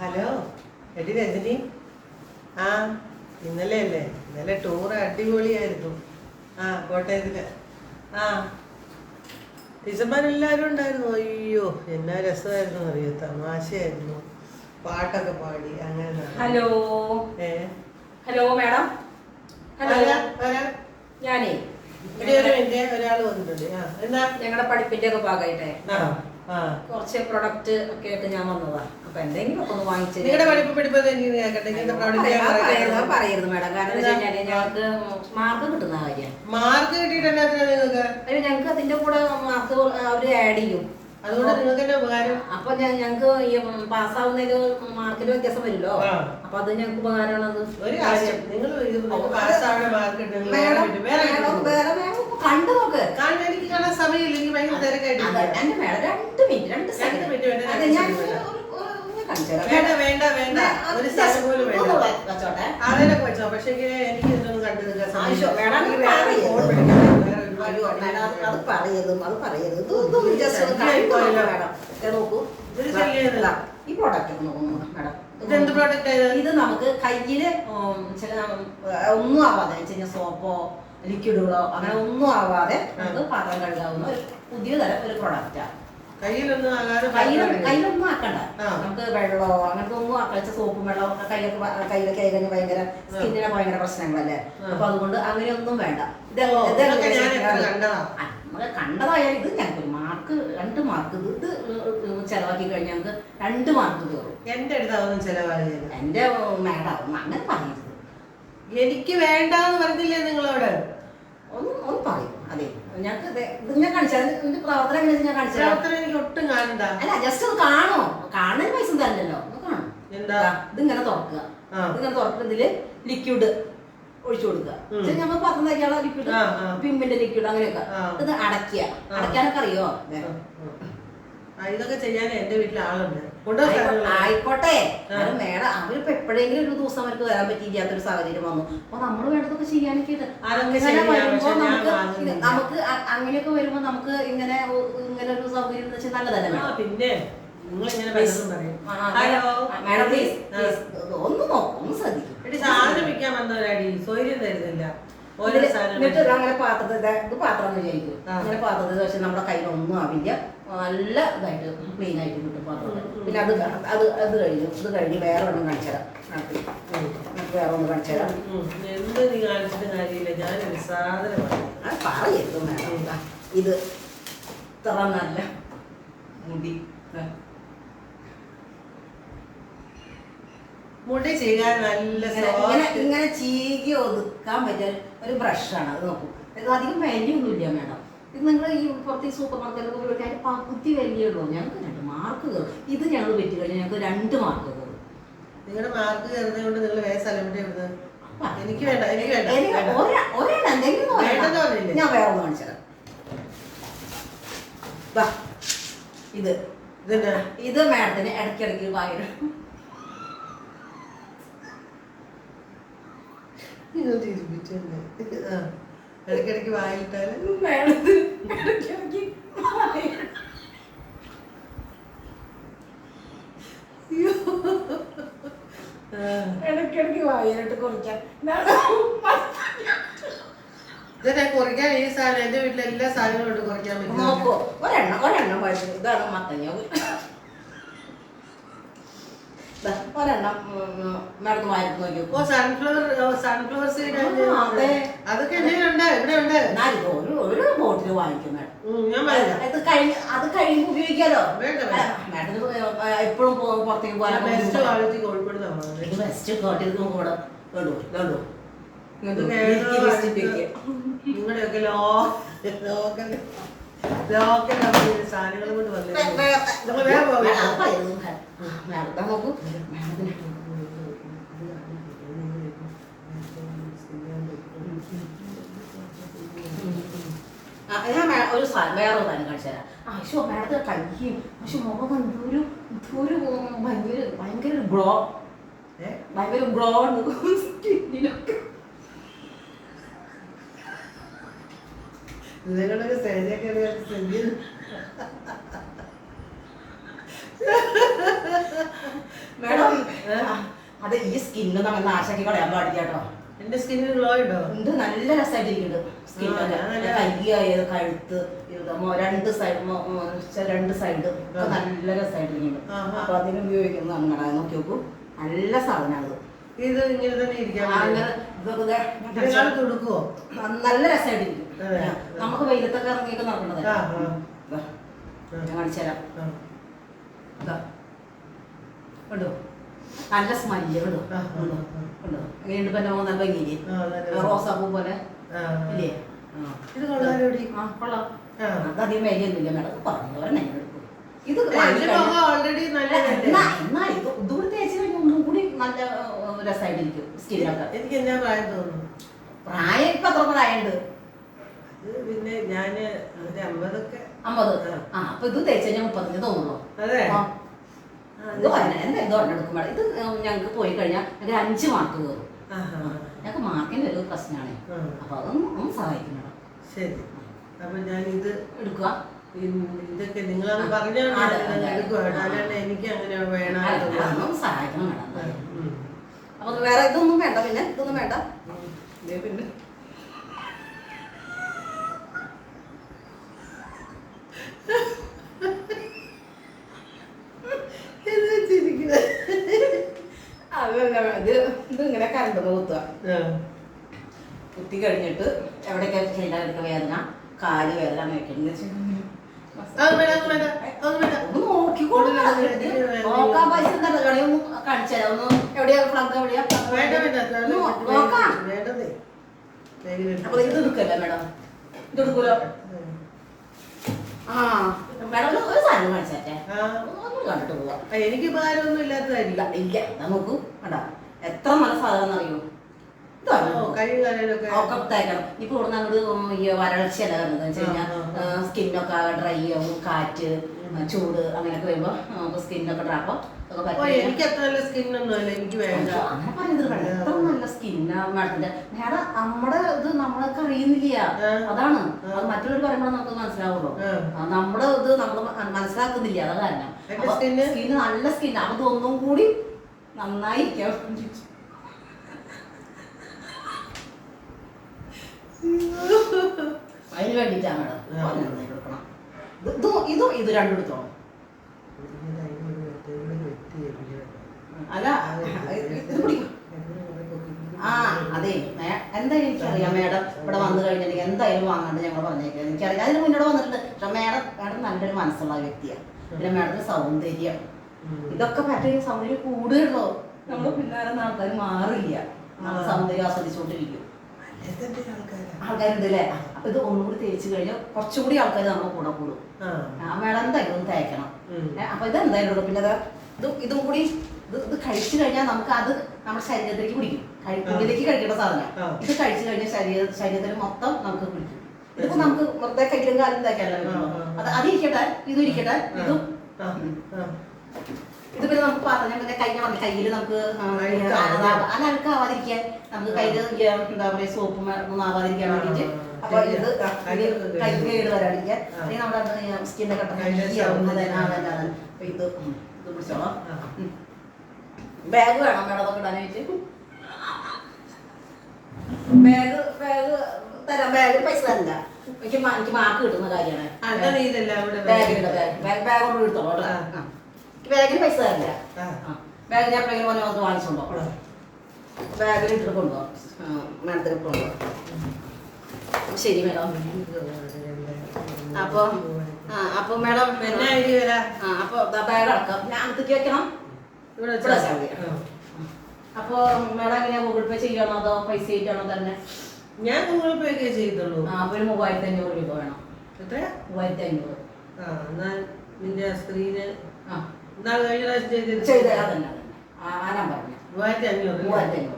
Hello എടി രജനി. ആ ഇന്നലെ അല്ലേ ഇന്നലെ ടൂർ അടിപൊളിയായിരുന്നു. ആ കോട്ടയത്തിൽ ആ. ടീച്ചർമാരെല്ലാവരും ഉണ്ടായിരുന്നു. അയ്യോ എന്നാ രസമായിരുന്നു അറിയോ? തമാശയായിരുന്നു. പാട്ടൊക്കെ പാടി അങ്ങനെ ഹലോ. Hello madam. ഹലോ? ഞാനേ. ഞങ്ങളുടെ പഠിപ്പിന്റെ ഒക്കെ ഭാഗമായിട്ടേ കുറച്ച് പ്രൊഡക്റ്റ് ഒക്കെ ആയിട്ട് ഞാൻ വന്നതാ. അപ്പൊ എന്തെങ്കിലും ഒക്കെ ഒന്ന് വാങ്ങിച്ചു പറയരുത് പറയാം പറയരുത് മാഡം. കാരണം ഞങ്ങൾക്ക് മാർക്ക് കിട്ടുന്ന കാര്യം. മാർക്ക് കിട്ടിയിട്ടല്ല ഞങ്ങൾക്ക് അതിന്റെ കൂടെ മാർക്ക് അവർ ആഡ് ചെയ്യും. അതുകൊണ്ട് നിങ്ങൾക്ക് ഉപകാരം. അപ്പൊ ഞങ്ങൾക്ക് ഈ പാസ്സാവുന്നതിൽ മാർക്കിന് വ്യത്യാസം വരില്ലോ. അപ്പൊ അത് ഞങ്ങൾക്ക് ഉപകാരമാണത്. ഒരു കാര്യം നിങ്ങൾ പാസ്സാവണ മാർക്ക് കിട്ടും മാഡം വേറെ മാഡം കിട്ടും. വേറെ മാഡം കണ്ടു നോക്ക് കാരണം എനിക്ക് കാണാൻ സമയമില്ല എനിക്ക് ഭയങ്കര തിരക്കായിട്ട് അതെ, എന്റെ മേഡം രണ്ട് മിനിറ്റ് രണ്ട് സെക്കൻഡ് മിനിറ്റ് വേണ്ട, അതെ ഞാൻ. വേണ്ട വേണ്ട വേണ്ട. ഒരു സ്ഥലം പോലും വേണ്ട. വെച്ചോട്ടെ. വെച്ചോ? പക്ഷെ എനിക്ക് ഇതൊന്നും കണ്ടു അത്. പറയരുത് അത് ഇതൊന്ന് നോക്ക്. ഈ പ്രോഡക്റ്റ് ഒന്ന് മേഡം. ഇതെന്ത് പ്രോഡക്റ്റ് ഇത് നമുക്ക് കയ്യിൽ ചില ഒന്നും ആവാതെ വെച്ച് സോപ്പോ ലിക്വിഡുകളോ അങ്ങനെ ഒന്നും ആവാതെ നമുക്ക് പാത്രം കഴുകാവുന്ന ഒരു പുതിയ തരം ഒരു പ്രൊഡക്റ്റാണ് കയ്യിലൊന്നും കയ്യിലൊന്നും ആക്കണ്ട. നമുക്ക് വെള്ളമോ അങ്ങനത്തെ ഒന്നും ആക്കളിച്ച സോപ്പും വെള്ളമോ കയ്യിലൊക്കെ കയ്യിലൊക്കെ ആയിരുന്നു ഭയങ്കര സ്കിന്നിനെ ഭയങ്കര പ്രശ്നങ്ങളല്ലേ. അപ്പൊ അതുകൊണ്ട് അങ്ങനെയൊന്നും വേണ്ട. നമ്മൾ കണ്ടതായാലും ഇത് ഞങ്ങൾക്ക് ഒരു മാർക്ക് രണ്ട് മാർക്ക് ഇത് ചെലവാക്കി കഴിഞ്ഞാൽ ഞങ്ങൾക്ക് രണ്ട് മാർക്ക് കയറും. എന്റെ അടുത്താവുന്നു ചെലവാകില്ല. എന്റെ മാഡം അങ്ങനെ പറയരുത്. എനിക്ക് വേണ്ടെന്ന് പറഞ്ഞില്ലേ നിങ്ങളോട്? ഒന്ന് ഒന്ന് പറയും അതെ ഞങ്ങൾക്ക് ഞാൻ കാണിച്ചാൽ ഇതിന്റെ പ്രവർത്തനം എങ്ങനെയാ ഞാൻ കാണിച്ചാൽ പ്രവർത്തനം എനിക്ക് ഒട്ടും കാണണ്ട അല്ല ജസ്റ്റ് ഒന്ന് കാണോ കാണുന്നതിന് പൈസ തരണ്ടല്ലോ ഒന്ന് കാണും എന്താ ഇതിങ്ങനെ തുറക്കുക ആ. ഇതിങ്ങനെ തുറക്കുന്നതിൽ ലിക്വിഡ് ഒഴിച്ചു കൊടുക്കുക. ഇത് നമ്മൾ തയ്ക്കാനുള്ള ലിക്വിഡ് ആ, ആ. പിമ്പിന്റെ ലിക്വിഡ് അങ്ങനെയൊക്കെ ആ. ഇത് അടയ്ക്കുക. അടയ്ക്കാനൊക്കെ അറിയോ ദേ. ഇതൊക്കെ ചെയ്യാൻ എന്റെ വീട്ടിൽ ആളുണ്ട്. ആയിക്കോട്ടെ. അത് മേഡം അവരിപ്പോ എപ്പോഴെങ്കിലും ഒരു ദിവസം അവർക്ക് വരാൻ പറ്റിയില്ലാത്തൊരു സാഹചര്യം വന്നു. അപ്പൊ നമ്മൾ വേണ്ടതൊക്കെ ചെയ്യാനൊക്കെ വരുമ്പോ നമുക്ക് നമുക്ക് അങ്ങനെയൊക്കെ വരുമ്പോ നമുക്ക് ഇങ്ങനെ ഇങ്ങനെ ഒരു സൗകര്യം എന്ന് വെച്ചാൽ നല്ലതല്ലേ പിന്നെ ഒന്ന് നോക്കും ഒന്ന് ശ്രദ്ധിക്കും. സാധനം വിൽക്കാൻ വന്നവരാടി. സൗകര്യം തരുന്നില്ല. എന്നിട്ട് അങ്ങനെ പാത്രത്തിൽ ഇത് പാത്രം വിചാരിക്കും. അങ്ങനെ പാത്രത്തിൽ വെച്ച് നമ്മുടെ കയ്യിലൊന്നും ആവില്ല. നല്ല ഇതായിട്ട് ക്ലീൻ ആയിട്ട് കിട്ടും പാത്രം. പിന്നെ അത് അത് അത് കഴിഞ്ഞു. ഇത് കഴിഞ്ഞ് വേറെ ഒന്നും കാണിച്ചു തരാം. വേറെ ഒന്ന് കാണിച്ചു തരാം. എന്ത് നീ കാണിച്ചിട്ട് കാര്യമില്ല. ഞാനൊരു സാധനമാണ് അത് പറയരുത് മേഡം ദാ, ഇത് ഇത്ര നല്ല മുടി. മുടി ചെയ്യാൻ നല്ല ഇങ്ങനെ ഇങ്ങനെ. ചീകി ഒതുക്കാൻ പറ്റിയ ഒരു ബ്രഷാണ് അത് നോക്കൂ. ഇത് അധികം വലിയൊന്നുമില്ല മേഡം. ഇത് നിങ്ങൾ ഈ പുറത്ത് ഈ സൂപ്പർ മാർക്കറ്റിലൊക്കെ പോയി അതിന്റെ പകുതി വിലയുള്ളൂ ഞങ്ങൾക്ക് രണ്ട് മാർക്ക് കയറും. ഇത് ഞങ്ങൾ വെറ്റി കഴിഞ്ഞാൽ ഞങ്ങൾക്ക് രണ്ട് മാർക്ക് കയറും. നിങ്ങളുടെ മാർക്ക് കയറുന്നത് കൊണ്ട് നിങ്ങൾ വേറെ സ്ഥലം എവിടെ എനിക്ക് വേണ്ട എനിക്ക് വേണ്ട? ഞാൻ വേറെ ഒന്ന് കാണിച്ചു ഇത്. ഇത് മാഡത്തിന് ഇടയ്ക്കിടയ്ക്ക് ഭയങ്കര ആ ഇടയ്ക്കിടയ്ക്ക് ഇടയ്ക്കിടയ്ക്ക്. ഇടയ്ക്കിടയ്ക്ക് കുറയ്ക്കാൻ ഇതെന്നെ കുറയ്ക്കാൻ ഈ സാധനം എന്റെ വീട്ടിലെ എല്ലാ സാധനങ്ങളും കുറയ്ക്കാൻ പറ്റും. നോക്കോ ഒരെണ്ണം ഒരെണ്ണം വായിച്ചു. ഇതാണ് മത്തങ്ങ ദാ, ഒരെണ്ണം മാഡത്തിന് വായിട്ട് നോക്കി. ഓ സൺഫ്ലവർ സൺഫ്ലവർ സീഡ് അതൊക്കെ ഉണ്ട് ഇവിടെ ഉണ്ട് ഇത് ഒരു ഒരു ബോട്ടിൽ വാങ്ങിക്കും മാഡം. ഇത് കഴിഞ്ഞ് അത് കഴിയുമ്പോൾ ഉപയോഗിക്കാലോ? മാഡത്തിന് എപ്പോഴും പുറത്തേക്ക് പോകാൻ ബെസ്റ്റ് ക്വാളിറ്റി കോഴിക്കോട് ബെസ്റ്റ് നമുക്ക് ഇവിടെ കണ്ടു കണ്ടു? നിങ്ങളുടെയൊക്കെ ലോ ലോക്കൽ ലോക്കൽ സാധനങ്ങൾ കൊണ്ട് വന്നേ മാഡം നോക്കൂ മാഡത്തിന് ഞാൻ ഒരു വേറെ തന്നെ കാണിച്ചു തരാം. അശോ മാഡത്തെ കയ്യും. പക്ഷെ മുഖം എന്തൊരു എന്തൊരു ഭയങ്കര ഭയങ്കര ഗ്ലോ? ഭയങ്കര ഗ്ലോ സ്കിന്നിലൊക്കെ. നിങ്ങളൊക്കെ സെഞ്ചി മേഡം അത് ഈ സ്കിന്ന് നമ്മൾ നാശാക്കി കളയാൻ പാടില്ല കേട്ടോ. എന്റെ സ്കിന്നിന് ഗ്ലോ ഉണ്ടോ? ഉണ്ട് നല്ല രസമായിട്ടിരിക്കുന്നുണ്ട് സ്കിന്നൊക്കെ കയ്യായത് കഴുത്ത് ഇത് മോ- രണ്ട് സൈഡ് രണ്ട് സൈഡ്. നല്ല രസമായിട്ടിരിക്കുന്നുണ്ട് ആഹാ. അപ്പൊ അതിന് ഉപയോഗിക്കുന്നു അങ്ങനെ നോക്കി നോക്കൂ. നല്ല സാധനമാണ് ഇത് ഇങ്ങനെ തന്നെ ഇരിക്കാം അങ്ങനെ കൊടുക്കുവോ? നല്ല രസമായിട്ടിരിക്കും. നമുക്ക് വെയിലത്തൊക്കെ ഇറങ്ങിയൊക്കെ നടക്കണത്. ഞാൻ കാണിച്ചു തരാം നല്ല സ്മെല്ല് എങ്ങനെയുണ്ട് ഇപ്പൊ നല്ല ഭംഗിയില്ലേ? റോസാപ്പൂ പോലെ. ഇല്ലേ? ഇത് കൊള്ളാലോടി. ആ കൊള്ളാം. വിലയൊന്നുമില്ല മേഡം പറഞ്ഞു ഒരെണ്ണം ഇത് ഓൾറെഡി നല്ല എന്നാ ഇത് ഇതുകൂടി തേച്ച് കഴിഞ്ഞാൽ ഒന്നും കൂടി നല്ല ഏഹ്, രസമായിട്ടിരിക്കും സ്കിന്നൊക്കെ എനിക്ക് എന്നാ പ്രായം തോന്നുന്നു? പ്രായം ഇപ്പൊ എത്ര പ്രായമുണ്ട്? പിന്നെ ഞാൻ ഒരു അമ്പതൊക്കെ അമ്പത്. ആ. അപ്പൊ ഇത് തേച്ച് കഴിഞ്ഞാൽ മുപ്പത്തഞ്ച്. ആ, ഇത് എന്താ ഇത് ഒരെണ്ണം എടുക്കും ഇത് ഞങ്ങൾക്ക് പോയി കഴിഞ്ഞാൽ ഒരു അഞ്ച് മാർക്ക് കയറും. ഞങ്ങൾക്ക് മാർക്കിന്റെ ഒരു പ്രശ്നമാണ്. അപ്പൊ അതൊന്നും ഒന്ന് ശരി. അപ്പൊ ഞാൻ ഇത് എടുക്കുക. ഇതൊക്കെ നിങ്ങൾ പറഞ്ഞാൽ എനിക്ക് അങ്ങനെ വേണം സഹായിക്കണം മേഡം. അപ്പൊ വേറെ ഇതൊന്നും വേണ്ട പിന്നെ ഇതൊന്നും വേണ്ട. പിന്നെ എന്താ ചിരിക്കുന്നെ? അതല്ല ഇത് ഇത് ഇങ്ങനെ കരണ്ട് കുത്തുക ആ. കുത്തി കഴിഞ്ഞിട്ട് എവിടെയൊക്കെ ശരീരത്തിലൊക്കെ വേദന കാൽ വേദന വെക്കുന്നത് നോക്കാൻ പൈസ കാണിച്ചു തരാം. ഒന്ന് എവിടെയാ? ഫ്ലഗ് എവിടെയാ? നോക്കാം. അപ്പൊ ഇത് എടുക്കല്ലേ മേഡം? ഇത് എടുക്കൂലോ? എനിക്ക് ഭാരമൊന്നും ഇല്ല ഇല്ലാത്തതായിരിക്കും. ഇല്ല നമുക്ക് എത്ര നല്ല സാധനം അറിയോ ഇതാണ് ഓ, കൈ കാലിലൊക്കെ ഒക്കെ തേക്കണം. ഇപ്പൊ ഇവിടെ അങ്ങോട്ട് വരൾച്ചയല്ല വരുന്നത് വെച്ച് കഴിഞ്ഞാൽ സ്കിന്നൊക്കെ ഡ്രൈ ആവും കാറ്റ് ചൂട് അങ്ങനെയൊക്കെ വരുമ്പോ നമുക്ക് സ്കിന്നൊക്കെ ഡ്രാപ്പോ എനിക്ക് അത്ര നല്ല സ്കിന്നൊന്നും അല്ല. എനിക്ക് വേണ്ട. അങ്ങനെ പറയുന്നത് എത്ര നല്ല സ്കിന്നാ മാഡത്തിന്റെ. മേഡം നമ്മുടെ ഇത് നമ്മളൊക്കെ അറിയുന്നില്ല. അതാണ്. അത് മറ്റുള്ളവർ പറയുമ്പോൾ നമുക്ക് മനസ്സിലാവുള്ളൂ. നമ്മുടെ ഇത് നമ്മൾ മനസ്സിലാക്കുന്നില്ല. അതാ കാരണം. സ്കിന്ന്? നല്ല സ്കിൻ അത് ഒന്നും കൂടി നന്നായിരിക്കാം. അതിന് വേണ്ടിയിട്ടാണ് മേഡം. ഇത് ഇതും ഇതും ഇത് രണ്ടും എടുത്തോളൂ ഇതിങ്ങനെ അതിനോട് വെട്ടി വെട്ടി വെട്ടി. അല്ല ആ അതെ. എന്തായാലും എനിക്കറിയാം മേഡം. ഇവിടെ വന്നു കഴിഞ്ഞിട്ടുണ്ടെങ്കിൽ എന്തായാലും വാങ്ങാണ്ട് ഞങ്ങൾ പറഞ്ഞേക്കാം. എനിക്കറിയാം. അതിന് മുന്നോട് വന്നിട്ടുണ്ട്. പക്ഷെ മേഡം മേഡം നല്ലൊരു മനസ്സുള്ള വ്യക്തിയാണ്. പിന്നെ മേഡത്തിന് സൗന്ദര്യം. ഇതൊക്കെ പറ്റിയ സൗന്ദര്യം കൂടുതലുള്ളൂ നമ്മൾ പിന്നാലെ ആൾക്കാർ മാറില്ല. നമ്മൾ. സൗന്ദര്യം ആസ്വദിച്ചുകൊണ്ടിരിക്കും. ആൾക്കാരുണ്ട് അല്ലേ അപ്പൊ ഇത് ഒന്നുകൂടി തേച്ച് കഴിഞ്ഞാൽ കുറച്ചുകൂടി ആൾക്കാർ നമ്മുടെ കൂടെ കൂടും. മേഡം എന്തായാലും ഒന്ന് തേക്കണം. അപ്പൊ ഇത് എന്തായാലും. പിന്നെ ഇത് ഇതും കൂടി ഇത് ഇത് കഴിച്ചു കഴിഞ്ഞാൽ നമുക്ക് അത് നമ്മുടെ ശരീരത്തിലേക്ക് പിടിക്കും കഴി- ആ. ഉള്ളിലേക്ക് കഴിക്കേണ്ട സാധനം. ഇത് കഴിച്ചു കഴിഞ്ഞാൽ ശരീര ശരീരത്തിൽ മൊത്തം നമുക്ക് പിടിക്കും ഇതിപ്പോ നമുക്ക് വെറുതെ കയ്യിലും കാലം തേക്കാനല്ലോ അത് അതിരിക്കട്ടെ ഇതും ഇരിക്കട്ടെ ഇതും. ഇത് പിന്നെ നമുക്ക് പറഞ്ഞ ഞാൻ കഴിഞ്ഞ പറഞ്ഞ കയ്യിൽ നമുക്ക് അത് അഴുക്കാവാതിരിക്കാൻ നമുക്ക് കയ്യിൽ എന്താ പറയാ സോപ്പ് ഒന്നും ആവാതിരിക്കാൻ വേണ്ടിട്ട്. വേണ്ടിയിട്ട് അപ്പൊ. ഇത് കൈ. കേട് വരാതിരിക്കാൻ. അല്ലെങ്കിൽ നമ്മുടെ സ്കിന്നെ കയ്യിലെ സൗന്ദര്യം. കട്ട അപ്പൊ ഇത് ഉം, ഇത് പിടിച്ചോളാം ആ. ബാഗ് വേണം മേഡം അതൊക്കെ ഇടാനായിട്ട്. ബാഗ് ബാഗ് തരാം. ബാഗ് പൈസ തരണ്ട. എനിക്ക് എനിക്ക് മാർക്ക് കിട്ടുന്ന കാര്യമാണ്. Bag bag. ബാഗ്. കൊണ്ട് എടുത്തോളൂ ബാഗിന് പൈസ തരില്ല ആ. ബാഗ് ഞാൻ എപ്പോഴെങ്കിലും പോലെ വന്ന് വാങ്ങിച്ചോണ്ടോ? ബാഗിൽ ഇട്ടിട്ട് കൊണ്ടോ? മാഡത്തിന് കൊണ്ടോ? ശരി മേഡം. അപ്പൊ ആ അപ്പൊ മേഡം എന്നാ ആ അപ്പൊ ബാഗ് അടക്കാം. ഞാൻ അടുത്തേക്ക് വെക്കണം. ഇവിടെ ഇവിടെ വെച്ചാ വെച്ചാ മതി. മതി. അപ്പൊ മേഡം എങ്ങനെയാ ഗൂഗിൾ പേ ചെയ്യണോ അതോ പൈസ ആയിട്ടാണോ തന്നെ? ഞാൻ ഗൂഗിൾ പേ ഒക്കെ ചെയ്തുള്ളൂ. ആ അപ്പൊ ഒരു മൂവായിരത്തി അഞ്ഞൂറ് രൂപ വേണം. എത്ര മൂവായിരത്തി അഞ്ഞൂറ്. ആ എന്നാൽ നിന്റെ സ്ക്രീന് ആ. കഴിഞ്ഞ പ്രാവശ്യം ചെയ്തത് ചെയ്ത അതന്നെ. പറഞ്ഞു ആ നമ്പർ മൂവായിരത്തി അഞ്ഞൂറ് മൂവായിരത്തി അഞ്ഞൂറ്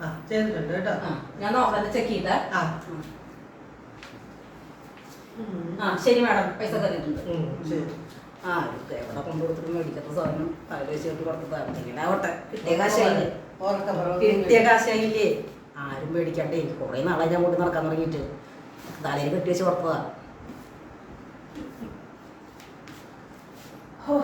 ആ ചെയ്തിട്ടുണ്ട് കേട്ടോ. ഞാൻ നോക്കാം ചെക്ക് ചെയ്താ. ആ. ശരി മാഡം പൈസ തന്നിട്ടുണ്ട്. ആ ഇത് എവിടെ കൊണ്ടുകൊടുത്തിട്ട് മേടിക്കാത്ത സാധനം. തല വെച്ച് കെട്ടി കൊടുത്തതാണ് ഇങ്ങനെ ആവട്ടെ. കിട്ടിയ കാശായില്ലേ? ഓർക്ക കിട്ടിയ കാശായില്ലേ? ആരും പേടിക്കണ്ടേ? കുറേ നാളെ ഞാൻ കൊണ്ട് നടക്കാൻ തുടങ്ങിയിട്ട്. തലയിൽ കെട്ടി വെച്ച് ഉറപ്പതാ ഹോ.